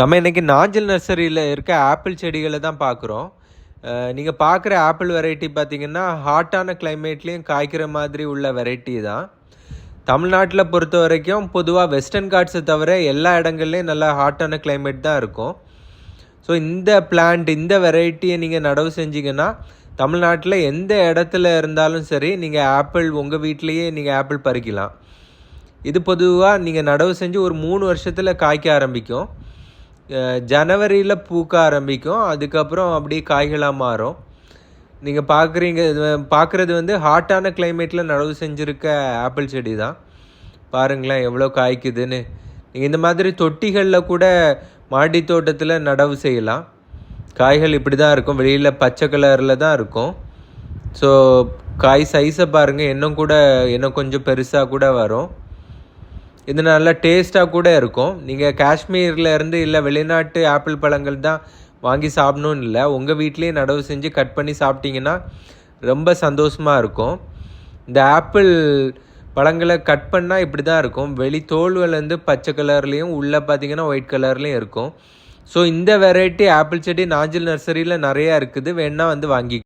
நம்ம இன்னைக்கு நாஞ்சில் நர்சரியில் இருக்க ஆப்பிள் செடிகளை தான் பார்க்குறோம். நீங்கள் பார்க்குற ஆப்பிள் வெரைட்டி பார்த்தீங்கன்னா ஹாட்டான கிளைமேட்லேயும் காய்க்கிற மாதிரி உள்ள வெரைட்டி தான். தமிழ்நாட்டில் பொறுத்த வரைக்கும் பொதுவாக வெஸ்டர்ன் காட்ஸை தவிர எல்லா இடங்கள்லையும் நல்லா ஹாட்டான கிளைமேட் தான் இருக்கும். ஸோ இந்த பிளான்ட் இந்த வெரைட்டியை நீங்கள் நடவு செஞ்சீங்கன்னா தமிழ்நாட்டில் எந்த இடத்துல இருந்தாலும் சரி நீங்கள் ஆப்பிள் உங்கள் வீட்லேயே நீங்கள் ஆப்பிள் பறிக்கலாம். இது பொதுவாக நீங்கள் நடவு செஞ்சு ஒரு மூணு வருஷத்தில் காய்க்க ஆரம்பிக்கும். ஜனவரியில் பூக்க ஆரம்பிக்கும். அதுக்கப்புறம் அப்படியே காய்களாக மாறும். நீங்கள் பார்க்குறீங்க பார்க்குறது வந்து ஹாட்டான கிளைமேட்டில் நடவு செஞ்சுருக்க ஆப்பிள் செடி தான் பாருங்களேன் எவ்வளோ காய்க்குதுன்னு. நீங்கள் இந்த மாதிரி தொட்டிகளில் கூட மாடி தோட்டத்தில் நடவு செய்யலாம். காய்கள் இப்படி தான் இருக்கும். வெளியில் பச்சை கலரில் தான் இருக்கும். ஸோ காய் சைஸை பாருங்கள் இன்னும் கூட இன்னும் கொஞ்சம் பெருசாக கூட வரும். இது நல்லா டேஸ்ட்டாக கூட இருக்கும். நீங்கள் காஷ்மீரில் இருந்து இல்லை வெளிநாட்டு ஆப்பிள் பழங்கள் தான் வாங்கி சாப்பிடணும்னு இல்லை. உங்கள் வீட்லேயே நடவு செஞ்சு கட் பண்ணி சாப்பிட்டீங்கன்னா ரொம்ப சந்தோஷமாக இருக்கும். இந்த ஆப்பிள் பழங்களை கட் பண்ணால் இப்படி தான் இருக்கும். வெளி தோல்கள் பச்சை கலர்லேயும் உள்ளே பார்த்தீங்கன்னா ஒயிட் கலர்லேயும் இருக்கும். ஸோ இந்த வெரைட்டி ஆப்பிள் செடி நாஞ்சில் நர்சரியில் நிறையா இருக்குது. வேணால் வந்து வாங்கி